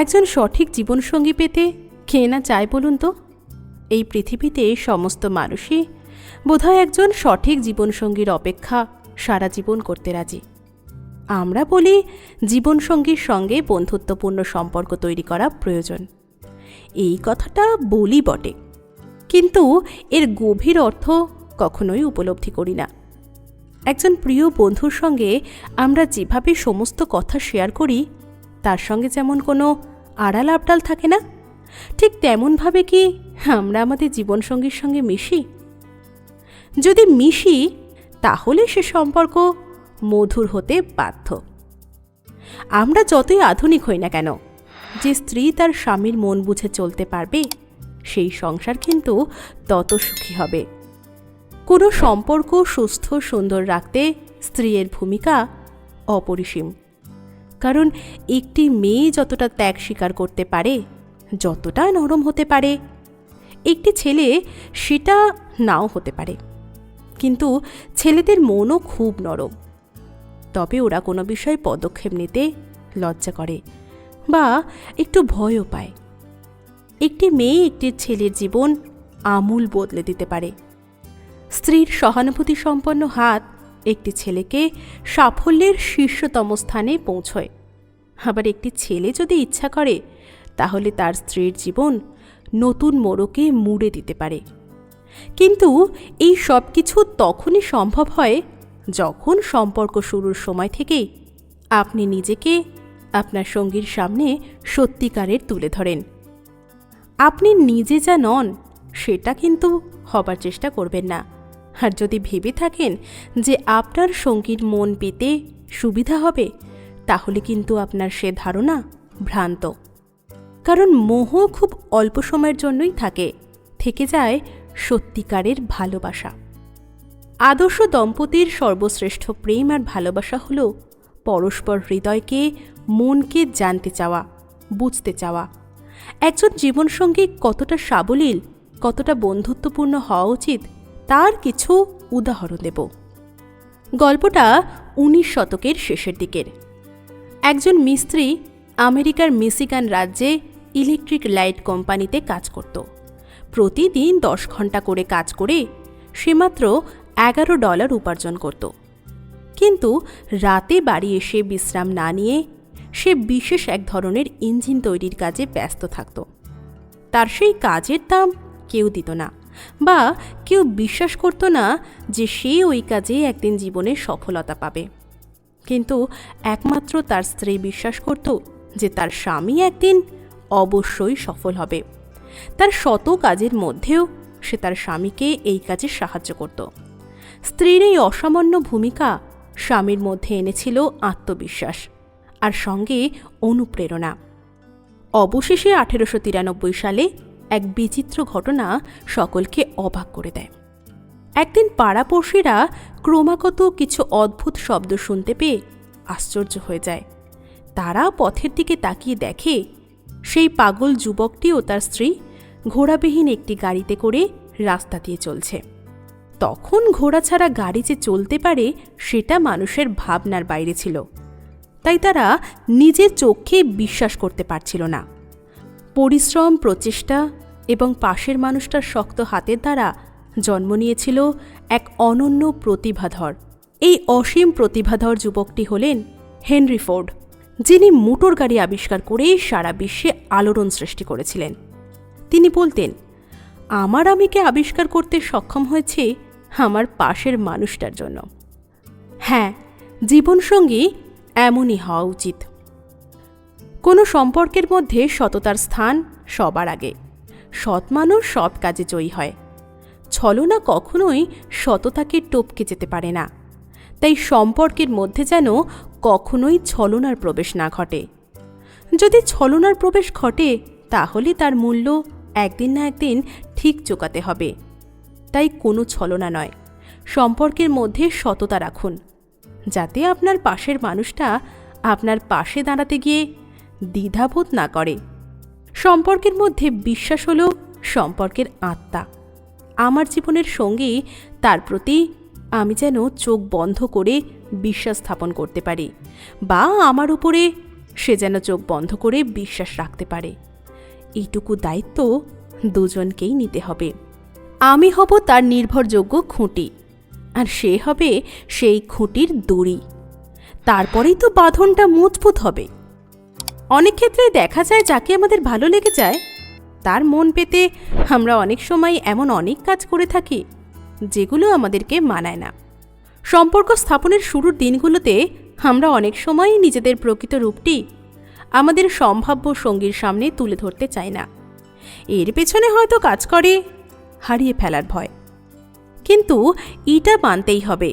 একজন সঠিক জীবনসঙ্গী পেতে কে না চায় বলুন তো? এই পৃথিবীতে সমস্ত মানুষই বোধহয় একজন সঠিক জীবনসঙ্গীর অপেক্ষা সারা জীবন করতে রাজি। আমরা বলি জীবনসঙ্গীর সঙ্গে বন্ধুত্বপূর্ণ সম্পর্ক তৈরি করা প্রয়োজন। এই কথাটা বলি বটে। কিন্তু এর গভীর অর্থ কখনোই উপলব্ধি করি না। একজন প্রিয় বন্ধুর সঙ্গে আমরা যেভাবে সমস্ত কথা শেয়ার করি, তার সঙ্গে যেমন কোনো আড়াল আবডাল থাকে না? ঠিক তেমনভাবে কি আমরা আমাদের জীবনসঙ্গীর সঙ্গে মিশি? যদি মিশি, তাহলে সে সম্পর্ক মধুর হতে বাধ্য। আমরা যতই আধুনিক হই না কেন, যে স্ত্রী তার স্বামীর মন বুঝে চলতে পারবে, সেই সংসার কিন্তু তত সুখী হবে। কোনো সম্পর্ক সুস্থ সুন্দর রাখতে স্ত্রীর ভূমিকা অপরিসীম। কারণ একটি মেয়ে যতটা ত্যাগ স্বীকার করতে পারে, যতটা নরম হতে পারে, একটি ছেলে সেটা নাও হতে পারে। কিন্তু ছেলেদের মনও খুব নরম। তবে ওরা কোনো বিষয়ে পদক্ষেপ নিতে লজ্জা করে বা একটু ভয়ও পায়। একটি মেয়ে একটি ছেলের জীবন আমূল বদলে দিতে পারে। স্ত্রীর সহানুভূতি সম্পন্ন হাত একটি ছেলেকে সাফল্যের শীর্ষতম স্থানে পৌঁছয়। আবার একটি ছেলে যদি ইচ্ছা করে, তাহলে তার স্ত্রীর জীবন নতুন মোড়কে মুড়ে দিতে পারে। কিন্তু এই সব কিছু তখনই সম্ভব হয় যখন সম্পর্ক শুরুর সময় থেকেই আপনি নিজেকে আপনার সঙ্গীর সামনে সত্যিকারের তুলে ধরেন। আপনি নিজে যা নন, সেটা কিন্তু হবার চেষ্টা করবেন না। আর যদি ভেবে থাকেন যে আপনার সঙ্গীর মন পেতে সুবিধা হবে, তাহলে কিন্তু আপনার সে ধারণা ভ্রান্ত। কারণ মোহ খুব অল্প সময়ের জন্যই থাকে, থেকে যায় সত্যিকারের ভালোবাসা। আদর্শ দম্পতির সর্বশ্রেষ্ঠ প্রেম আর ভালোবাসা হল পরস্পর হৃদয়কে, মনকে জানতে চাওয়া, বুঝতে চাওয়া। একজন জীবনসঙ্গী কতটা সাবলীল, কতটা বন্ধুত্বপূর্ণ হওয়া উচিত তার কিছু উদাহরণ দেব। গল্পটা উনিশ শতকের শেষের দিকের। একজন মিস্ত্রি আমেরিকার মিসিগান রাজ্যে ইলেকট্রিক লাইট কোম্পানিতে কাজ করত। প্রতিদিন দশ ঘণ্টা করে কাজ করে সে মাত্র এগারো ডলার উপার্জন করত। কিন্তু রাতে বাড়ি এসে বিশ্রাম না নিয়ে সে বিশেষ এক ধরনের ইঞ্জিন তৈরির কাজে ব্যস্ত থাকত। তার সেই কাজের দাম কেউ দিত না। বা কেউ বিশ্বাস করতো না যে সে ওই কাজে একদিন জীবনে সফলতা পাবে। কিন্তু একমাত্র তার স্ত্রী বিশ্বাস করত যে তার স্বামী একদিন অবশ্যই সফল হবে। তার শত কাজের মধ্যেও সে তার স্বামীকে এই কাজে সাহায্য করত। স্ত্রীর এই অসামান্য ভূমিকা স্বামীর মধ্যে এনেছিল আত্মবিশ্বাস আর সঙ্গে অনুপ্রেরণা। অবশেষে আঠেরোশো তিরানব্বই সালে এক বিচিত্র ঘটনা সকলকে অবাক করে দেয়। একদিন পাড়াপড়শিরা ক্রমাগত কিছু অদ্ভুত শব্দ শুনতে পেয়ে আশ্চর্য হয়ে যায়। তারা পথের দিকে তাকিয়ে দেখে, সেই পাগল যুবকটি ও তার স্ত্রী ঘোড়াবিহীন একটি গাড়িতে করে রাস্তা দিয়ে চলছে। তখন ঘোড়া ছাড়া গাড়ি যে চলতে পারে সেটা মানুষের ভাবনার বাইরে ছিল। তাই তারা নিজের চোখে বিশ্বাস করতে পারছিল না। পরিশ্রম, প্রচেষ্টা এবং পাশের মানুষটার শক্ত হাতের দ্বারা জন্ম নিয়েছিল এক অনন্য প্রতিভাধর। এই অসীম প্রতিভাধর যুবকটি হলেন হেনরি ফোর্ড, যিনি মোটর গাড়ি আবিষ্কার করে সারা বিশ্বে আলোড়ন সৃষ্টি করেছিলেন। তিনি বলতেন, আমার আমিকে আবিষ্কার করতে সক্ষম হয়েছে আমার পাশের মানুষটার জন্য। হ্যাঁ জীবনসঙ্গী এমনই হওয়া উচিত। কোনো সম্পর্কের মধ্যে সততার স্থান সবার আগে। সৎ মানুষ সব কাজে জয়ী হয়। ছলনা কখনোই সততাকে টপকে যেতে পারে না। তাই সম্পর্কের মধ্যে যেন কখনোই ছলনার প্রবেশ না ঘটে। যদি ছলনার প্রবেশ ঘটে, তাহলে তার মূল্য একদিন না একদিন ঠিক চোকাতে হবে। তাই কোনো ছলনা নয়। সম্পর্কের মধ্যে সততা রাখুন। যাতে আপনার পাশের মানুষটা আপনার পাশে দাঁড়াতে গিয়ে দ্বিধাবোধ না করে। সম্পর্কের মধ্যে বিশ্বাস হলো সম্পর্কের আত্মা। আমার জীবনের সঙ্গী তার প্রতি আমি যেন চোখ বন্ধ করে বিশ্বাস স্থাপন করতে পারি বা আমার উপরে সে যেন চোখ বন্ধ করে বিশ্বাস রাখতে পারে। এইটুকু দায়িত্ব দুজনকেই নিতে হবে। আমি হব তার নির্ভরযোগ্য খুঁটি আর সে হবে সেই খুঁটির দড়ি। তারপরেই তো বাঁধনটা মজবুত হবে। অনেক ক্ষেত্রে দেখা যায় যাকে আমাদের ভালো লেগে যায়, তার মন পেতে আমরা অনেক সময় এমন অনেক কাজ করে থাকি, যেগুলো আমাদেরকে মানায় না। সম্পর্ক স্থাপনের শুরুর দিনগুলোতে আমরা অনেক সময় নিজেদের প্রকৃত রূপটি আমাদের সম্ভাব্য সঙ্গীর সামনে তুলে ধরতে চাই না। এর পেছনে হয়তো কাজ করে হারিয়ে ফেলার ভয়। কিন্তু এটা মানতেই হবে,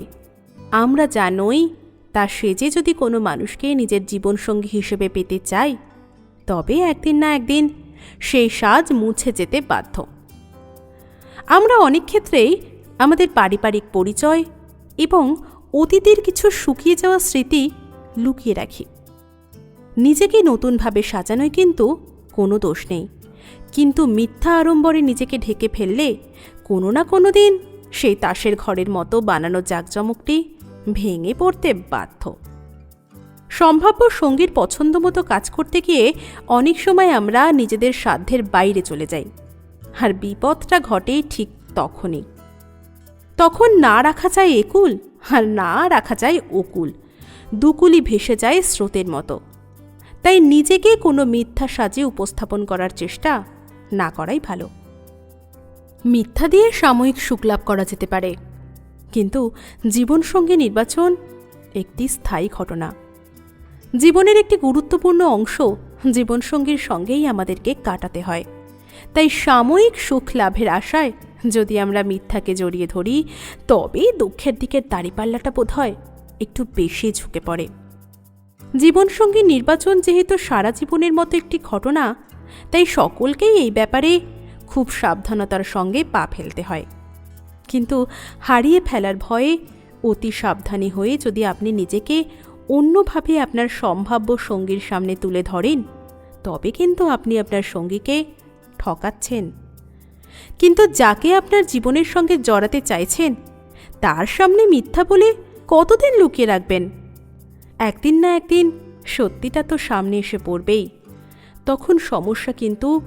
আমরা জানোই তা সেজে যদি কোনো মানুষকে নিজের জীবনসঙ্গী হিসেবে পেতে চাই তবে একদিন না একদিন সেই সাজ মুছে যেতে বাধ্য। আমরা অনেক ক্ষেত্রেই আমাদের পারিবারিক পরিচয় এবং অতীতের কিছু শুকিয়ে যাওয়া স্মৃতি লুকিয়ে রাখি। নিজেকে নতুনভাবে সাজানোয় কিন্তু কোনো দোষ নেই। কিন্তু মিথ্যা আড়ম্বরে নিজেকে ঢেকে ফেললে কোনো না কোনো দিন সেই তাসের ঘরের মতো বানানো জাকজমকটি ভেঙে পড়তে বাধ্য। সম্ভাব্য সঙ্গীর পছন্দ মতো কাজ করতে গিয়ে অনেক সময় আমরা নিজেদের সাধ্যের বাইরে চলে যাই, আর বিপদটা ঘটে ঠিক তখনই। তখন না রাখা যায় একুল, আর না রাখা যায় ওকুল দুকুলি ভেসে যায় স্রোতের মতো। তাই নিজেকে কোনো মিথ্যা সাজে উপস্থাপন করার চেষ্টা না করাই ভালো। মিথ্যা দিয়ে সাময়িক সুখলাভ করা যেতে পারে। কিন্তু জীবনসঙ্গী নির্বাচন একটি স্থায়ী ঘটনা। জীবনের একটি গুরুত্বপূর্ণ অংশ জীবনসঙ্গীর সঙ্গেই আমাদেরকে কাটাতে হয়। তাই সাময়িক সুখ লাভের আশায় যদি আমরা মিথ্যাকে জড়িয়ে ধরি তবেই দুঃখের দিকের দাড়িপাল্লাটা বোধ হয় একটু বেশি ঝুঁকে পড়ে। জীবনসঙ্গী নির্বাচন যেহেতু সারা জীবনের মতো একটি ঘটনা, তাই সকলকেই এই ব্যাপারে খুব সাবধানতার সঙ্গে পা ফেলতে হয়। কিন্তু হারিয়ে ফেলার ভয়ে অতি সাবধানী হয়ে যদি আপনি নিজেকে অন্যভাবে আপনার সম্ভাব্য সঙ্গীর সামনে তুলে ধরেন, তবে কিন্তু আপনি আপনার সঙ্গীকে ঠকাচ্ছেন। কিন্তু যাকে আপনার জীবনের সঙ্গে জড়াতে চাইছেন, তার সামনে মিথ্যা বলে কতদিন লুকিয়ে রাখবেন? একদিন না একদিন সত্যিটা তো সামনে এসে পড়বেই, তখন সমস্যা কিন্তু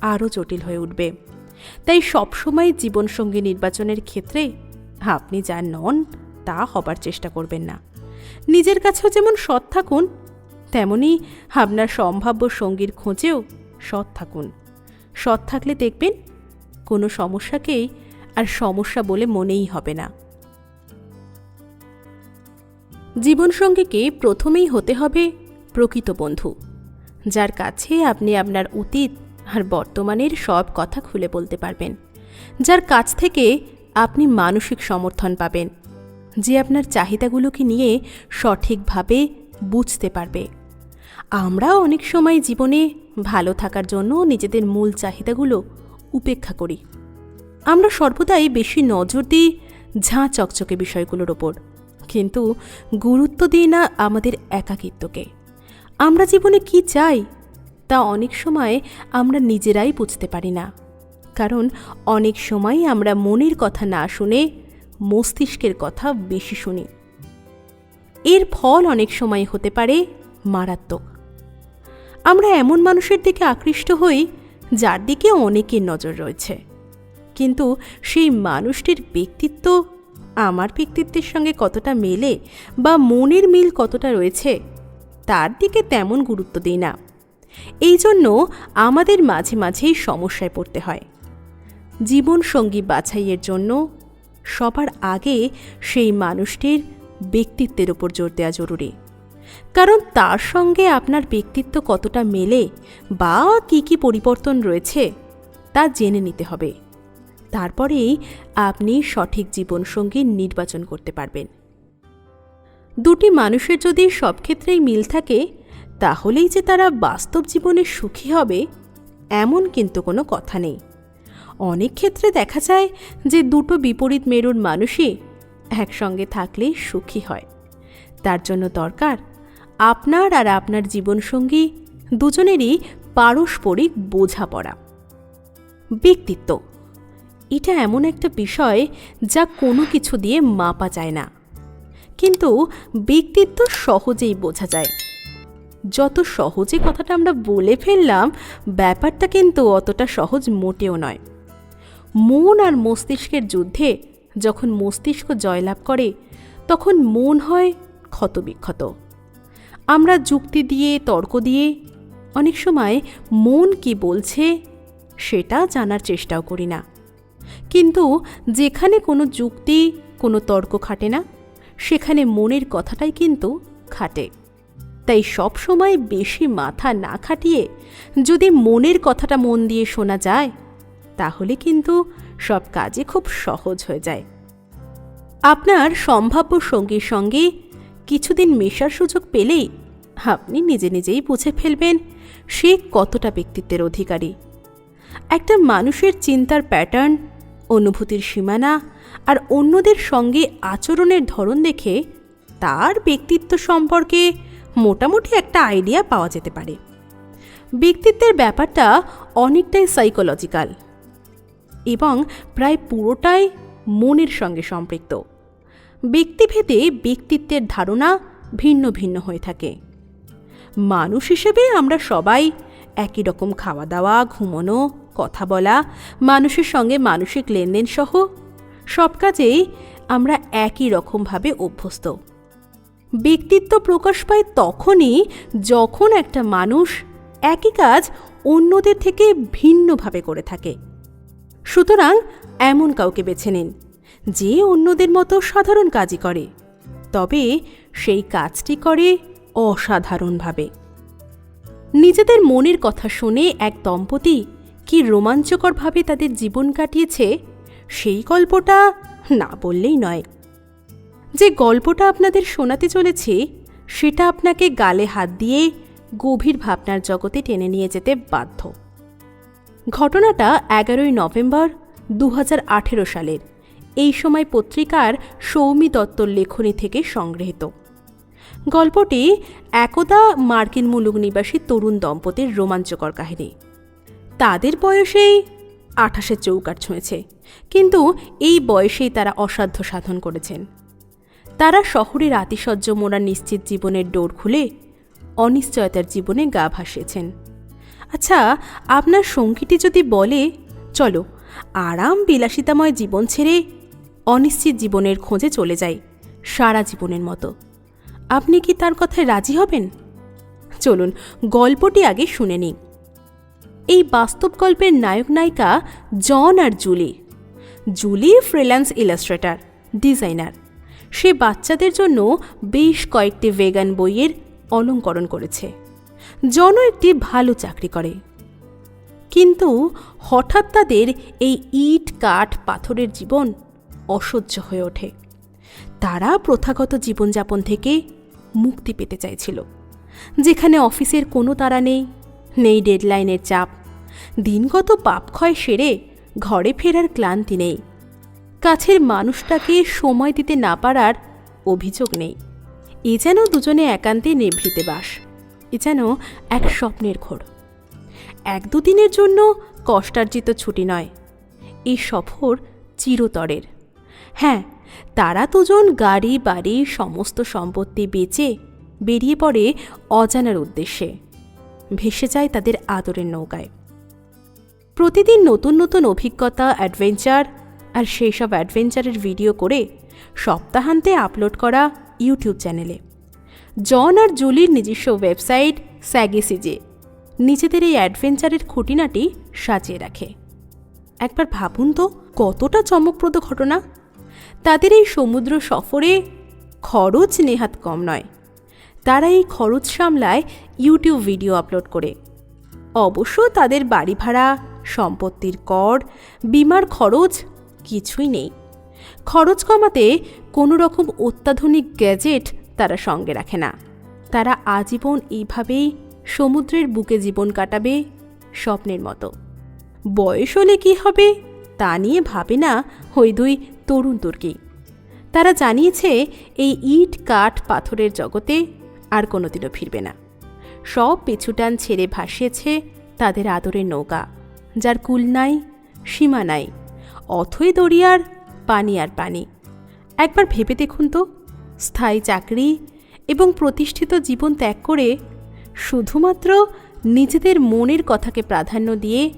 আরও জটিল হয়ে উঠবে। তাই সবসময় জীবনসঙ্গী নির্বাচনের ক্ষেত্রে আপনি যা নন তা হবার চেষ্টা করবেন না। নিজের কাছেও যেমন সৎ থাকুন, তেমনি আপনার সম্ভাব্য সঙ্গীর খোঁজেও সৎ থাকুন। সৎ থাকলে দেখবেন কোনো সমস্যাকেই আর সমস্যা বলে মনেই হবে না। জীবনসঙ্গীকে প্রথমেই হতে হবে প্রকৃত বন্ধু, যার কাছে আপনি আপনার অতীত আর বর্তমানের সব কথা খুলে বলতে পারবেন, যার কাছ থেকে আপনি মানসিক সমর্থন পাবেন, যে আপনার চাহিদাগুলোকে নিয়ে সঠিকভাবে বুঝতে পারবে। আমরা অনেক সময় জীবনে ভালো থাকার জন্য নিজেদের মূল চাহিদাগুলো উপেক্ষা করি। আমরা সর্বদাই বেশি নজর দিই ঝাঁ চকচকে বিষয়গুলোর ওপর, কিন্তু গুরুত্ব দিই না আমাদের একাকিত্বকে। আমরা জীবনে কি চাই তা অনেক সময় আমরা নিজেরাই বুঝতে পারি না। কারণ অনেক সময় আমরা মনের কথা না শুনে মস্তিষ্কের কথা বেশি শুনি। এর ফল অনেক সময় হতে পারে মারাত্মক। আমরা এমন মানুষের দিকে আকৃষ্ট হই যার দিকে অনেকের নজর রয়েছে। কিন্তু সেই মানুষটির ব্যক্তিত্ব আমার ব্যক্তিত্বের সঙ্গে কতটা মেলে বা মনের মিল কতটা রয়েছে, তার দিকে তেমন গুরুত্ব দিই না। এই জন্য আমাদের মাঝে মাঝেই সমস্যায় পড়তে হয়। জীবনসঙ্গী বাছাইয়ের জন্য সবার আগে সেই মানুষটির ব্যক্তিত্বের ওপর জোর দেওয়া জরুরি। কারণ তার সঙ্গে আপনার ব্যক্তিত্ব কতটা মেলে বা কি কি পরিবর্তন রয়েছে তা জেনে নিতে হবে। তারপরেই আপনি সঠিক জীবনসঙ্গী নির্বাচন করতে পারবেন। দুটি মানুষের যদি সব ক্ষেত্রেই মিল থাকে তাহলেই যে তারা বাস্তব জীবনে সুখী হবে, এমন কিন্তু কোনো কথা নেই। অনেক ক্ষেত্রে দেখা যায় যে দুটো বিপরীত মেরুর মানুষই একসঙ্গে থাকলেই সুখী হয়। তার জন্য দরকার আপনার আর আপনার জীবনসঙ্গী দুজনেরই পারস্পরিক বোঝাপড়া। ব্যক্তিত্ব, এটা এমন একটা বিষয় যা কোনো কিছু দিয়ে মাপা যায় না। কিন্তু ব্যক্তিত্ব সহজেই বোঝা যায়। যত সহজে কথাটা আমরা বলে ফেললাম, ব্যাপারটা কিন্তু অতটা সহজ মোটেও নয়। মন আর মস্তিষ্কের যুদ্ধে যখন মস্তিষ্ক জয়লাভ করে, তখন মন হয় ক্ষতবিক্ষত। আমরা যুক্তি দিয়ে, তর্ক দিয়ে, অনেক সময় মন কি বলছে সেটা জানার চেষ্টাও করি না। কিন্তু যেখানে কোনো যুক্তি, কোনো তর্ক খাটে না, সেখানে মনের কথাটাই কিন্তু খাটে। তাই সব সময় বেশি মাথা না খাটিয়ে যদি মনের কথাটা মন দিয়ে শোনা যায়, তাহলে কিন্তু সব কাজে খুব সহজ হয়ে যায়। আপনার সম্ভাব্য সঙ্গীর সঙ্গে কিছুদিন মেশার সুযোগ পেলেই আপনি নিজে নিজেই বুঝে ফেলবেন সে কতটা ব্যক্তিত্বের অধিকারী। একটা মানুষের চিন্তার প্যাটার্ন অনুভূতির সীমানা আর অন্যদের সঙ্গে আচরণের ধরন দেখে তার ব্যক্তিত্ব সম্পর্কে মোটামুটি একটা আইডিয়া পাওয়া যেতে পারে। ব্যক্তিত্বের ব্যাপারটা অনেকটাই সাইকোলজিক্যাল এবং প্রায় পুরোটাই মনের সঙ্গে সম্পৃক্ত। ব্যক্তিভেদে ব্যক্তিত্বের ধারণা ভিন্ন ভিন্ন হয়ে থাকে। মানুষ হিসেবে আমরা সবাই একই রকম খাওয়া দাওয়া, ঘুমোনো, কথা বলা, মানুষের সঙ্গে মানসিক লেনদেন সহ সব কাজেই আমরা একই রকমভাবে অভ্যস্ত। ব্যক্তিত্ব প্রকাশ পায় তখনই যখন একটা মানুষ একই কাজ অন্যদের থেকে ভিন্নভাবে করে থাকে। সুতরাং এমন কাউকে বেছে নিন, যে অন্যদের মতো সাধারণ কাজই করে। তবে সেই কাজটি করে অসাধারণভাবে। নিজেদের মনের কথা শুনে এক দম্পতি কি রোমাঞ্চকরভাবে তাদের জীবন কাটিয়েছে, সেই গল্পটা না বললেই নয়। যে গল্পটা আপনাদের শোনাতে চলেছি, সেটা আপনাকে গালে হাত দিয়ে গভীর ভাবনার জগতে টেনে নিয়ে যেতে বাধ্য। ঘটনাটা এগারোই নভেম্বর দু হাজার আঠেরো সালের, এই সময় পত্রিকার সৌমি দত্তর লেখনী থেকে সংগৃহীত। গল্পটি একদা মার্কিন মুলুক নিবাসী তরুণ দম্পতির রোমাঞ্চকর কাহিনী। তাদের বয়সেই আঠাশে চৌকার ছুঁয়েছে, কিন্তু এই বয়সেই তারা অসাধ্য সাধন করেছেন। তারা শহরের আতিশয্য মোড়া নিশ্চিত জীবনের ডোর খুলে অনিশ্চয়তার জীবনে গা ভাসিয়েছেন আচ্ছা আপনার সঙ্গীটি যদি বলে, চলো, আরাম বিলাসিতাময় জীবন ছেড়ে অনিশ্চিত জীবনের খোঁজে চলে যাই, সারা জীবনের মতো। আপনি কি তার কথায় রাজি হবেন? চলুন, গল্পটি আগে শুনে নিই। এই বাস্তব গল্পের নায়ক নায়িকা জন আর Julie. Julie freelance illustrator, designer. সে বাচ্চাদের জন্য বেশ কয়েকটি ভেগান বইয়ের অলঙ্করণ করেছে। জন একটি ভালো চাকরি করে। কিন্তু হঠাৎ তাদের এই ইট, কাঠ, পাথরের জীবন অসহ্য হয়ে ওঠে। তারা প্রথাগত জীবনযাপন থেকে মুক্তি পেতে চাইছিল। যেখানে অফিসের কোনো তারা নেই নেই ডেডলাইনের চাপ। দিনগত পাপক্ষয় সেরে ঘরে ফেরার ক্লান্তি নেই। কাছের মানুষটাকে সময় দিতে না পারার অভিযোগ নেই। এ যেন দুজনে একান্তে নিভৃতে বাস। এ যেন এক স্বপ্নের ঘোর। এক দুদিনের জন্য কষ্টার্জিত ছুটি নয়। এই সফর চিরতরের। হ্যাঁ তারা দুজন গাড়ি, বাড়ি, সমস্ত সম্পত্তি বেচে বেরিয়ে পড়ে অজানার উদ্দেশ্যে। ভেসে যায় তাদের আদরের নৌকায়। প্রতিদিন নতুন নতুন অভিজ্ঞতা অ্যাডভেঞ্চার আর সেই সব অ্যাডভেঞ্চারের ভিডিও করে সপ্তাহান্তে আপলোড করা ইউটিউব চ্যানেলে জন আর জুলির নিজস্ব ওয়েবসাইট স্যাগেসিজে নিজেদের এই অ্যাডভেঞ্চারের খুঁটিনাটি সাজিয়ে রাখে। একবার ভাবুন তো, কতটা চমকপ্রদ ঘটনা। তাদের এই সমুদ্র সফরে খরচ নেহাত কম নয়। তারা এই খরচ সামলায় ইউটিউব ভিডিও আপলোড করে। অবশ্য তাদের বাড়ি ভাড়া, সম্পত্তির কর, বিমার খরচ কিছুই নেই। খরচ কমাতে কোনো রকম অত্যাধুনিক গ্যাজেট তারা সঙ্গে রাখে না। তারা আজীবন এইভাবেই সমুদ্রের বুকে জীবন কাটাবে স্বপ্নের মতো। বয়স হলে কী হবে তা নিয়ে ভাবে না ওই দুই তরুণ তুর্কি। তারা জানিয়েছে এই ইট কাঠ পাথরের জগতে আর কোনোদিনও ফিরবে না। সব পিছুটান ছেড়ে ভাসিয়েছে তাদের আদরের নৌকা, যার কুল নাই, সীমা নাই। অথই দরিয়ার পানি আর পানি। একবার ভেবে দেখুন তো, স্থায়ী চাকরি এবং প্রতিষ্ঠিত জীবন ত্যাগ করে শুধুমাত্র নিজেদের মনের কথাকে প্রাধান্য দিয়ে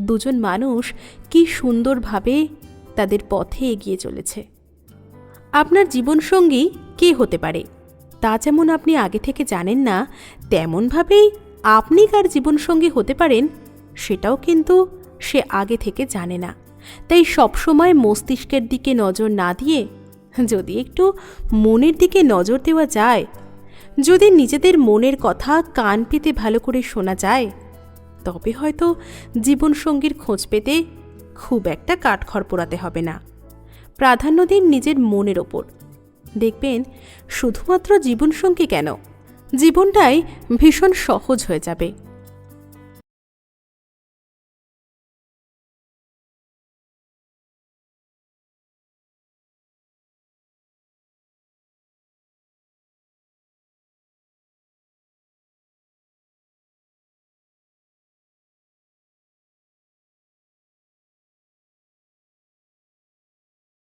দুজন মানুষ কি সুন্দরভাবে তাদের পথে এগিয়ে চলেছে। আপনার জীবনসঙ্গী কে হতে পারে? তা যেমন আপনি আগে থেকে জানেন না, তেমনভাবেই আপনি কার জীবনসঙ্গী হতে পারেন সেটাও কিন্তু সে আগে থেকে জানে না। তাই সবসময় মস্তিষ্কের দিকে নজর না দিয়ে, যদি একটু মনের দিকে নজর দেওয়া যায়, যদি নিজেদের মনের কথা কান পেতে ভালো করে শোনা যায়, তবে হয়তো জীবনসঙ্গীর খোঁজ পেতে খুব একটা কাঠখড় পোড়াতে হবে না। প্রাধান্য দিন নিজের মনের ওপর। দেখবেন, শুধুমাত্র জীবনসঙ্গী কেন? জীবনটাই ভীষণ সহজ হয়ে যাবে।